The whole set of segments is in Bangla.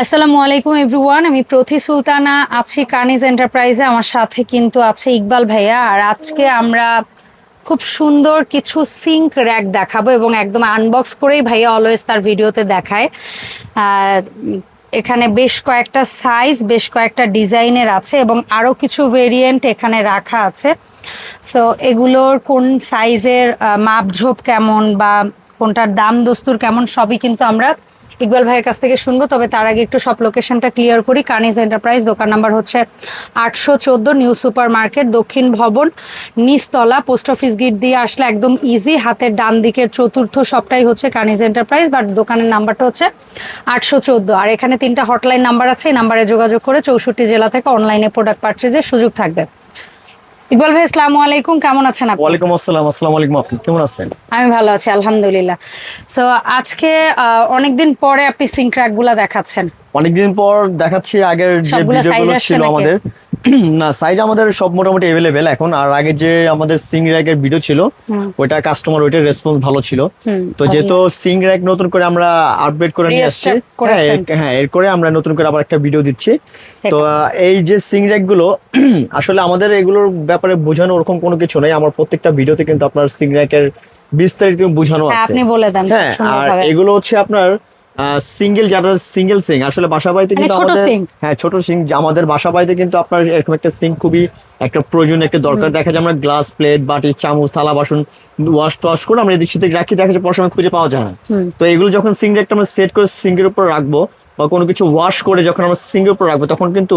আসসালামু আলাইকুম এভরিওয়ান আমি প্রতি সুলতানা আছি কানিজ এন্টারপ্রাইজে। আমার সাথে কিন্তু আছে ইকবাল ভাইয়া। আর আজকে আমরা খুব সুন্দর কিছু সিঙ্ক র্যাক দেখাবো এবং একদম আনবক্স করেই ভাইয়া অলওয়েজ তার ভিডিওতে দেখায়। এখানে বেশ কয়েকটা সাইজ বেশ কয়েকটা ডিজাইনের আছে এবং আরও কিছু ভেরিয়েন্ট এখানে রাখা আছে। সো এগুলোর কোন সাইজের মাপঝোপ কেমন বা কোনটার দাম দস্তুর কেমন সবই কিন্তু আমরা ইকবাল ভাইয়ের কাছ থেকে শুনব, তবে তার আগে একটু সব লোকেশনটা ক্লিয়ার করি। কানিজ এন্টারপ্রাইজ দোকান নাম্বার হচ্ছে আটশো চোদ্দ নিউ সুপার মার্কেট দক্ষিণ ভবন, নিচতলা পোস্ট অফিস গেট দিয়ে আসলে একদম ইজি হাতের ডান দিকের চতুর্থ সবটাই হচ্ছে কানিজ এন্টারপ্রাইজ বাট দোকানের নাম্বারটা হচ্ছে আটশো চোদ্দ। আর এখানে তিনটা হটলাইন নাম্বার আছে, এই নাম্বারে যোগাযোগ করে চৌষট্টি জেলা থেকে অনলাইনে প্রোডাক্ট পারচেজের সুযোগ থাকবে। ইকবাল ভাই আসসালামু আলাইকুম। কেমন আছেন আপনি? ওয়ালাইকুম আসসালাম। আসসালামু আলাইকুম আপনি। কেমন আছেন? আমি ভালো আছি আলহামদুলিল্লাহ। সো আজকে আহ, অনেকদিন পরে আপনি সিঙ্কগুলা দেখাচ্ছেন। অনেকদিন পর দেখাচ্ছি আগের যে ভিডিওগুলো ছিল আমাদের। না সাইজ আমাদের সব মোটামুটি অ্যাভেলেবেল এখন। আর আগে যে আমাদের সিং র্যাকের ভিডিও ছিল। ওইটা কাস্টমার ওইটার রেসপন্স ভালো ছিল। তো যেহেতু সিং র্যাক নতুন করে আমরা আপডেট করে নিয়ে আসছি হ্যাঁ। এর- হ্যাঁ করে আমরা নতুন করে আবার একটা ভিডিও দিচ্ছি। তো এই যে সিং র্যাকগুলো আসলে আমাদের এগুলোর ব্যাপারে বোঝানো ওরকম কোনো কিছু নেই। আমার প্রত্যেকটা ভিডিওতে কিন্তু আপনার সিং র্যাকের বিস্তারিত বোঝানো হ্যাঁ, আছে। আপনি বলে দেন হ্যাঁ আর এগুলো হচ্ছে আপনার সিঙ্গেল যারা সিঙ্গেল সিং আসলে বাসা বাড়িতে মানে কিন্তু আমাদের হ্যাঁ ছোট সিং আমাদের বাসা বাড়িতে কিন্তু আপনার এরকম একটা সিং খুবই একটা প্রয়োজন একটা দরকার। দেখা যায় আমরা গ্লাস প্লেট বাটি চামচ থালা বাসন ওয়াশ টোয়াশ করে আমরা এদিক সেদিক রাখি দেখা যায় পড়াশোনা খুঁজে পাওয়া যায় না। তো এগুলো যখন সিং একটা আমরা সেট করে সিঙ্কের উপর রাখব বা কোনো কিছু ওয়াশ করে যখন আমরা সিঙ্কের উপর রাখব তখন কিন্তু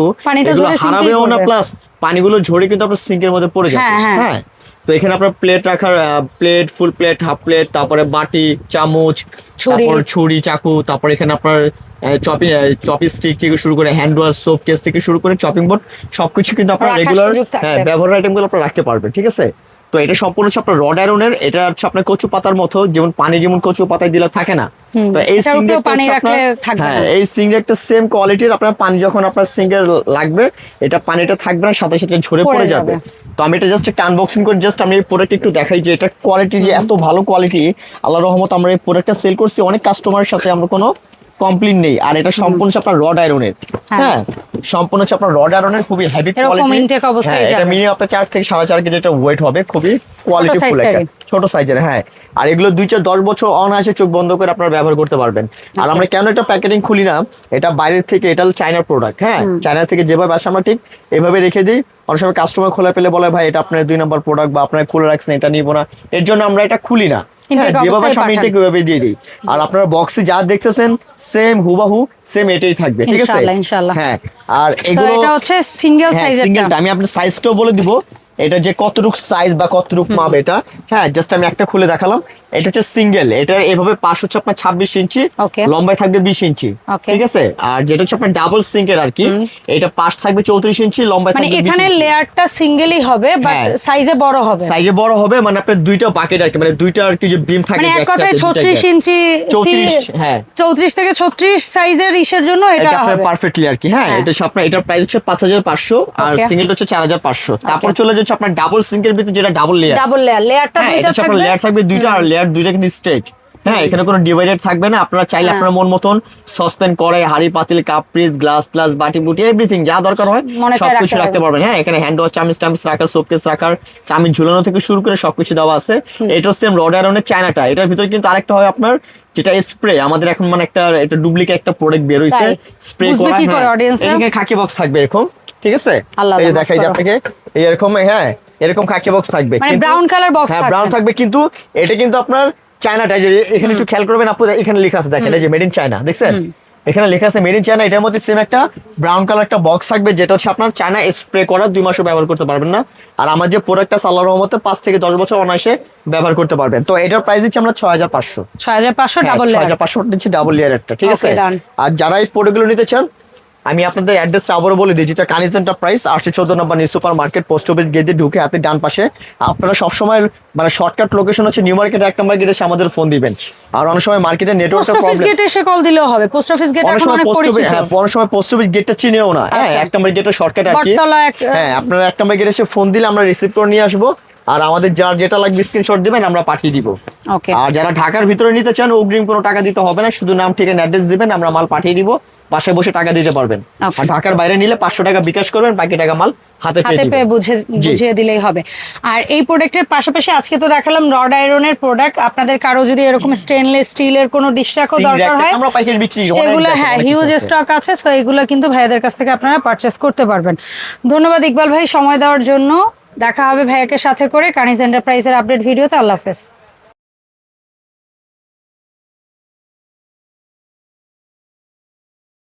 হারাবেও না প্লাস পানিগুলো ঝরে কিন্তু আপনার সিঙ্কের মধ্যে পড়ে যাবে। হ্যাঁ, হ্যাঁ। হ্যাঁ? তো এখানে আপনার প্লেট রাখার plate full plate half plate তারপরে বাটি চামচ। তারপর ছুরি চাকু তারপর এখানে আপনার চপিং চপিং স্টিক থেকে শুরু করে হ্যান্ড ওয়াশ সোপ কেস থেকে শুরু করে চপিং বোর্ড সবকিছু কিন্তু আপনার রেগুলার হ্যাঁ ব্যবহার আইটেমগুলো আপনার রাখতে পারবেন ঠিক আছে তো এটা সম্পূর্ণ হচ্ছে আপনার রড আয়রনের এটা হচ্ছে আপনার কচু পাতার মতো যেমন পানি যেমন কচু পাতায় দিলে থাকে না। তো এই হ্যাঁ সেম কোয়ালিটির আপনার পানি যখন আপনার সিঙ্গের লাগবে এটা পানিটা থাকবে না সাথে সাথে ঝরে পড়ে যাবে। যাবে। তো আমি এটা জাস্ট একটা আনবক্সিং করে জাস্ট আমি এই প্রোডাক্ট একটু দেখাই যে এটা কোয়ালিটি যে এত ভালো কোয়ালিটি আল্লাহ রহমত আমরা এই প্রোডাক্টটা সেল করছি। অনেক কাস্টমারের সাথে আমরা কোনো কমপ্লেন নেই। আর এটা সম্পূর্ণ হচ্ছে আপনার রড আয়রনের হ্যাঁ। হ্যাঁ সম্পূর্ণ হচ্ছে আপনার রড আয়রনের খুবই হেভি কোয়ালিটি হ্যাঁ এটা। মিনিমাম আপনার চার থেকে সাড়ে চার কেজি এটা ওয়েট হবে খুবই কোয়ালিটি ফুল। ছোট সাইজের হ্যাঁ। আর এগুলো দুই চার দশ বছর অনায়াসে চোখ বন্ধ করে আপনারা ব্যবহার করতে পারবেন। আর আমরা কেন একটা প্যাকেটিং খুলি না? এটা বাইরের থেকে এটা চাইনার প্রোডাক্ট হ্যাঁ। চায়না থেকে যেভাবে আসে আমরা ঠিক এভাবে রেখে দিই। অনেক সময় কাস্টমার খোলা পেলে বলে ভাই এটা আপনার দুই নম্বর প্রোডাক্ট বা আপনার খুলে রাখছেন এটা নিবো না। এর জন্য আমরা এটা খুলি না। যেভাবে অবস্থায় সামনে পাঠান। ওইভাবে দিয়ে দিই আর আপনারা বক্সে যা দেখতেছেন সেম হুবাহু সেম এটাই থাকবে ঠিক আছে ইনশাআল্লাহ। হ্যাঁ আর এগুলো এটা হচ্ছে সিঙ্গেল হ্যাঁ সাইজের আমি আপনার সাইজটাও বলে দিব এটা যে কতটুক সাইজ বা কতটুক মাপ এটা হ্যাঁ জাস্ট আমি একটা খুলে দেখালাম এটা হচ্ছে সিঙ্গেল এটা এভাবে পাশ হচ্ছে আপনার ছাব্বিশ ইঞ্চি. লম্বায় থাকবে বিশ ইঞ্চি ঠিক আছে আর যেটা হচ্ছে আপনার ডাবল সিঙ্কের আর কি এটা পাশ থাকবে চৌত্রিশ ইঞ্চি লম্বায় মানে থাকবে এখানে লেয়ারটা সিঙ্গেলই হবে বাট হ্যাঁ। সাইজে বড় হবে সাইজে বড় হবে মানে আপনার দুইটা বাকেট আর কি মানে দুইটা আর কি যে বিম থাকবে মানে এক কথায় দুইটা ছত্রিশ gap। ইঞ্চি 34 হ্যাঁ। চৌত্রিশ থেকে ছত্রিশ সাইজের ইসের জন্য এটা এটা হবে পারফেক্টলি আর কি হ্যাঁ হ্যাঁ। এটা আপনার এটার প্রাইস হচ্ছে পাঁচ হাজার পাঁচশো আর Okay. সিঙ্গেলটা হচ্ছে চার হাজার পাঁচশো তারপর চলে যাচ্ছে আপনার ডাবল ভিতরে যেটা ডাবল লেয়ার ডাবল লেয়ার লেয়ারটা দুইটা হচ্ছে থাকবে লেয়ার থাকবে দুইটা আর লেয়ার দুইটা কিন্তু স্ট্রেট হ্যাঁ এখানে কোনো ডিভাইডেড থাকবে না আপনারা চাইলে হ্যাঁ। আপনার মন মতন সসপ্যান কড়াই হাড়ি পাতিল কাপ পিস গ্লাস গ্লাস বাটি বুটি এভরিথিং যা দরকার হয় সবকিছু রাখতে পারবেন। হ্যাঁ এখানে হ্যান্ড ওয়াশ চামিচ টামিচ রাখার সোপকেস রাখার চামিচ ঝুলানো থেকে শুরু করে সবকিছু দেওয়া আছে। এটা সেম রড আয়রনের চায়নাটা। এটার ভিতরে কিন্তু আরেকটা হয় আপনার যেটা স্প্রে আমাদের এখন মানে একটা এটা ডুপ্লিকেট একটা প্রোডাক্ট বের হইছে। স্প্রে করা হ্যাঁ। এখানে খাকি বক্স থাকবে এরকম। ঠিক আছে? এই যে দেখাই। আপনাকে। এই এরকম হ্যাঁ এরকম খাকি বক্স থাকবে। মানে কিন্তু- brown color box হ্যাঁ। ব্রাউন থাকবে কিন্তু এটা কিন্তু আপনার চায়নাটা যে এখানে একটু খেয়াল করবেন আপু এখানে লেখা আছে দেখেন এই যে মেড ইন চায়না দেখছেন? এখানে লেখা আছে মেড ইন চায়না এটার মধ্যে সেম একটা ব্রাউন কালার একটা বক্স থাকবে যেটা হচ্ছে আপনার চায়না স্প্রে করা দুই মাসও ব্যবহার করতে পারবেন না। আর আমার যে প্রোডাক্টটা সাল্লাহ রহমতে পাঁচ থেকে দশ বছর অনায়াসে ব্যবহার করতে পারবেন। তো এটার প্রাইস দিচ্ছি আমরা ছয় হাজার পাঁচশো। ছয় হাজার পাঁচশো ডাবল ছয় লেয়ার হাজার পাঁচশো দিচ্ছি ডাবল লেয়ার একটা ঠিক আছে? আর যারা এই প্রোডাক্টগুলো নিতে চান আমি আপনাদের অ্যাড্রেসটা আবারও বলে দিই যেটা কানিজ এন্টারপ্রাইজ আটশো চোদ্দ নম্বর new super market post office গেটে ঢুকে হাতে ডান পাশে। আপনারা সবসময় মানে শর্টকাট লোকেশন হচ্ছে নিউ মার্কেট এক নম্বর গেটে আমাদের ফোন দিবেন। আর অনেক সময় মার্কেটে নেটওয়ার্কের প্রবলেম গেটে এসে কল দিলেও হবে। পোস্ট অফিস গেট এখন সময় অনেক পোস্ট অফিস পরিচিত। হ্যাঁ অনেক সময় পোস্ট অফিস গেটটা চিনেও না। হ্যাঁ আচ্ছা। এক নম্বর গেটের শর্টকাট আর কি। হ্যাঁ আপনারা এক নম্বর গেটে এসে ফোন দিলে আমরা রিসিভ করে নিয়ে আসব। আর আমাদের যার যেটা লাগবে স্ক্রিনশট দিবেন আমরা পাঠিয়ে দিব। ওকে আর যারা ঢাকার ভিতরে নিতে চান অগ্রিম কোনো টাকা দিতে হবে না শুধু নাম ঠিকানা অ্যাড্রেস দিবেন আমরা মাল পাঠিয়ে দিব বাসায় বসে টাকা দিতে পারবেন। আর ঢাকার বাইরে নিলে পাঁচশো টাকা বিকাশ করবেন বাকি টাকা মাল হাতে পেয়ে হাতে। পেয়ে বুঝে বুঝিয়ে দিলেই হবে। আর এই প্রোডাক্টের পাশাপাশি আজকে তো দেখালাম রড আয়রনের প্রোডাক্ট আপনাদের কারও যদি এরকম স্টেনলেস স্টিলের কোনো ডিশ রাখো দরকার হয় আমরা পাইকারি বিক্রি দেখেন, হ্যাঁ হিউজ স্টক আছে। সো এগুলো কিন্তু ভাইয়াদের কাছ থেকে আপনারা পারচেস করতে পারবেন। ধন্যবাদ ইকবাল ভাই সময় দেওয়ার জন্য। দেখা হবে ভাইয়াকে সাথে করে কানিজ এন্টারপ্রাইজের আপডেট ভিডিওতে। আল্লাহ হাফেজ।